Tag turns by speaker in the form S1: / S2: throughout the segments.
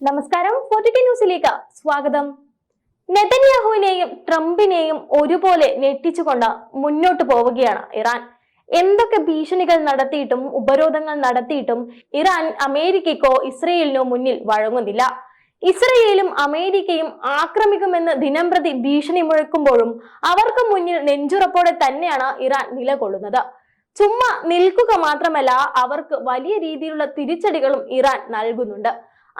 S1: നമസ്കാരം. ഫോർട്ടി ന്യൂസിലേക്ക് സ്വാഗതം. നെതന്യാഹുവിനെയും ട്രംപിനെയും ഒരുപോലെ ഞെട്ടിച്ചുകൊണ്ട് മുന്നോട്ട് പോവുകയാണ് ഇറാൻ. എന്തൊക്കെ ഭീഷണികൾ നടത്തിയിട്ടും ഉപരോധങ്ങൾ നടത്തിയിട്ടും ഇറാൻ അമേരിക്കയ്ക്കോ ഇസ്രയേലിനോ മുന്നിൽ വഴങ്ങുന്നില്ല. ഇസ്രയേലും അമേരിക്കയും ആക്രമിക്കുമെന്ന് ദിനംപ്രതി ഭീഷണി മുഴക്കുമ്പോഴും അവർക്ക് മുന്നിൽ നെഞ്ചുറപ്പോടെ തന്നെയാണ് ഇറാൻ നിലകൊള്ളുന്നത്. ചുമ്മാ നിൽക്കുക മാത്രമല്ല അവർക്ക് വലിയ രീതിയിലുള്ള തിരിച്ചടികളും ഇറാൻ നൽകുന്നുണ്ട്.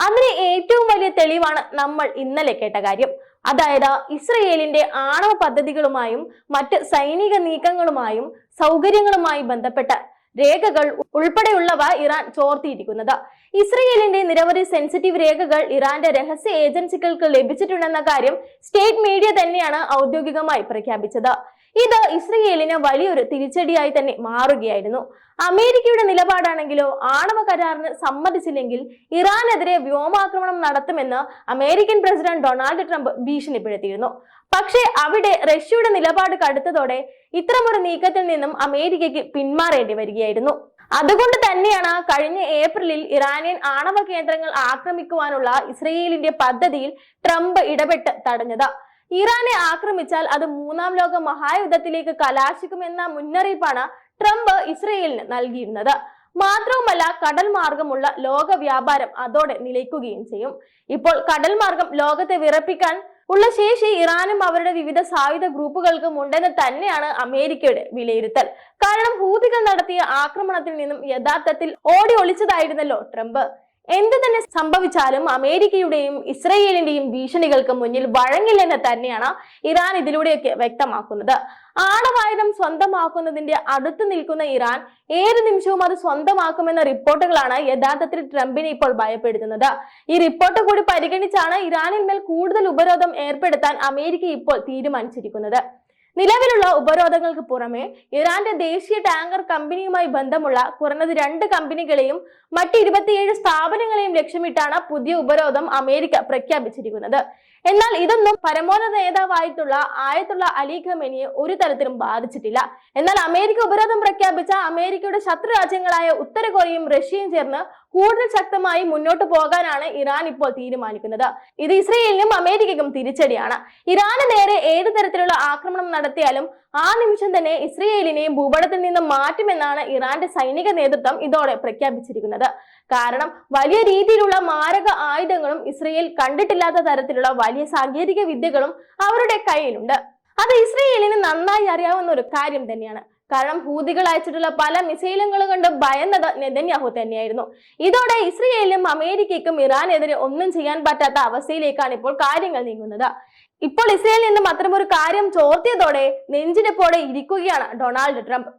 S1: അതിന് ഏറ്റവും വലിയ തെളിവാണ് നമ്മൾ ഇന്നലെ കേട്ട കാര്യം. അതായത് ഇസ്രയേലിന്റെ ആണവ പദ്ധതികളുമായും മറ്റ് സൈനിക നീക്കങ്ങളുമായും സൗകര്യങ്ങളുമായി ബന്ധപ്പെട്ട രേഖകൾ ഉൾപ്പെടെയുള്ളവ ഇറാൻ ചോർത്തിയിരിക്കുന്നത്. ഇസ്രയേലിന്റെ നിരവധി സെൻസിറ്റീവ് രേഖകൾ ഇറാന്റെ രഹസ്യ ഏജൻസികൾക്ക് ലഭിച്ചിട്ടുണ്ടെന്ന കാര്യം സ്റ്റേറ്റ് മീഡിയ തന്നെയാണ് ഔദ്യോഗികമായി പ്രഖ്യാപിച്ചത്. ഇത് ഇസ്രയേലിന് വലിയൊരു തിരിച്ചടിയായി തന്നെ മാറുകയായിരുന്നു. അമേരിക്കയുടെ നിലപാടാണെങ്കിലോ ആണവ കരാറിന് സമ്മതിച്ചില്ലെങ്കിൽ ഇറാനെതിരെ വ്യോമാക്രമണം നടത്തുമെന്ന് അമേരിക്കൻ പ്രസിഡന്റ് ഡൊണാൾഡ് ട്രംപ് ഭീഷണിപ്പെടുത്തിയിരുന്നു. പക്ഷേ അവിടെ റഷ്യയുടെ നിലപാട് കടുത്തതോടെ ഇത്തരമൊരു നീക്കത്തിൽ നിന്നും അമേരിക്കയ്ക്ക് പിന്മാറേണ്ടി വരികയായിരുന്നു. അതുകൊണ്ട് തന്നെയാണ് കഴിഞ്ഞ ഏപ്രിലിൽ ഇറാനിയൻ ആണവ കേന്ദ്രങ്ങൾ ആക്രമിക്കുവാനുള്ള ഇസ്രയേലിന്റെ പദ്ധതിയിൽ ട്രംപ് ഇടപെട്ട് തടഞ്ഞത്. ഇറാനെ ആക്രമിച്ചാൽ അത് മൂന്നാം ലോക മഹായുദ്ധത്തിലേക്ക് കലാശിക്കുമെന്ന മുന്നറിയിപ്പാണ് ട്രംപ് ഇസ്രയേലിന് നൽകിയിരുന്നത്. മാത്രവുമല്ല കടൽ മാർഗമുള്ള ലോക വ്യാപാരം അതോടെ നിലയ്ക്കുകയും ചെയ്യും. ഇപ്പോൾ കടൽ മാർഗം ലോകത്തെ വിറപ്പിക്കാൻ ഉള്ള ശേഷി ഇറാനും അവരുടെ വിവിധ സായുധ ഗ്രൂപ്പുകൾക്കും ഉണ്ടെന്ന് തന്നെയാണ് അമേരിക്കയുടെ വിലയിരുത്തൽ. കാരണം ഹൂതികൾ നടത്തിയ ആക്രമണത്തിൽ നിന്നും യഥാർത്ഥത്തിൽ ഓടി ഒളിച്ചതായിരുന്നല്ലോ ട്രംപ്. എന്ത് തന്നെ സംഭവിച്ചാലും അമേരിക്കയുടെയും ഇസ്രയേലിന്റെയും ഭീഷണികൾക്ക് മുന്നിൽ വഴങ്ങില്ലെന്ന് തന്നെയാണ് ഇറാൻ ഇതിലൂടെയൊക്കെ വ്യക്തമാക്കുന്നത്. ആണവായുധം സ്വന്തമാക്കുന്നതിന്റെ അടുത്ത് നിൽക്കുന്ന ഇറാൻ ഏത് നിമിഷവും അത് സ്വന്തമാക്കുമെന്ന റിപ്പോർട്ടുകളാണ് യഥാർത്ഥത്തിൽ ട്രംപിനെ ഇപ്പോൾ ഭയപ്പെടുത്തുന്നത്. ഈ റിപ്പോർട്ട് കൂടി പരിഗണിച്ചാണ് മേൽ കൂടുതൽ ഉപരോധം ഏർപ്പെടുത്താൻ അമേരിക്ക ഇപ്പോൾ തീരുമാനിച്ചിരിക്കുന്നത്. നിലവിലുള്ള ഉപരോധങ്ങൾക്ക് പുറമെ ഇറാന്റെ ദേശീയ ടാങ്കർ കമ്പനിയുമായി ബന്ധമുള്ള കുറഞ്ഞത് രണ്ട് കമ്പനികളെയും മറ്റ് ഇരുപത്തിയേഴ് സ്ഥാപനങ്ങളെയും ലക്ഷ്യമിട്ടാണ് പുതിയ ഉപരോധം അമേരിക്ക പ്രഖ്യാപിച്ചിരിക്കുന്നത്. എന്നാൽ ഇതൊന്നും പരമോന്നത നേതാവായിട്ടുള്ള ആയത്തുള്ള അലി ഖമേനിയെ ഒരു തരത്തിലും ബാധിച്ചിട്ടില്ല. എന്നാൽ അമേരിക്ക ഉപരോധം പ്രഖ്യാപിച്ച അമേരിക്കയുടെ ശത്രു രാജ്യങ്ങളായ ഉത്തര കൊറിയയും റഷ്യയും ചേർന്ന് കൂടുതൽ ശക്തമായി മുന്നോട്ട് പോകാനാണ് ഇറാൻ ഇപ്പോൾ തീരുമാനിക്കുന്നത്. ഇത് ഇസ്രയേലിനും അമേരിക്കയ്ക്കും തിരിച്ചടിയാണ്. ഇറാന് നേരെ ഏത് തരത്തിലുള്ള ആക്രമണം നടത്തിയാലും ആ നിമിഷം തന്നെ ഇസ്രയേലിനെ ഭൂപടത്തിൽ നിന്ന് മാറ്റുമെന്നാണ് ഇറാന്റെ സൈനിക നേതൃത്വം ഇതോടെ പ്രഖ്യാപിച്ചിരിക്കുന്നത്. കാരണം വലിയ രീതിയിലുള്ള മാരക ആയുധങ്ങളും ഇസ്രയേൽ കണ്ടിട്ടില്ലാത്ത തരത്തിലുള്ള വലിയ സാങ്കേതിക വിദ്യകളും അവരുടെ കയ്യിലുണ്ട്. അത് ഇസ്രയേലിന് നന്നായി അറിയാവുന്ന ഒരു കാര്യം തന്നെയാണ്. കാരണം ഹൂതികൾ അയച്ചിട്ടുള്ള പല മിസൈലുകൾ കൊണ്ട് ഭയന്നത് നെതന്യാഹു തന്നെയായിരുന്നു. ഇതോടെ ഇസ്രയേലിനും അമേരിക്കയ്ക്കും ഇറാനെതിരെ ഒന്നും ചെയ്യാൻ പറ്റാത്ത അവസ്ഥയിലേക്കാണ് ഇപ്പോൾ കാര്യങ്ങൾ നീങ്ങുന്നത്. ഇപ്പോൾ ഇസ്രയേലിൽ നിന്നും അത്തരമൊരു കാര്യം ചോർത്തിയതോടെ നെഞ്ചിനെപ്പോടെ ഇരിക്കുകയാണ് ഡൊണാൾഡ് ട്രംപ്.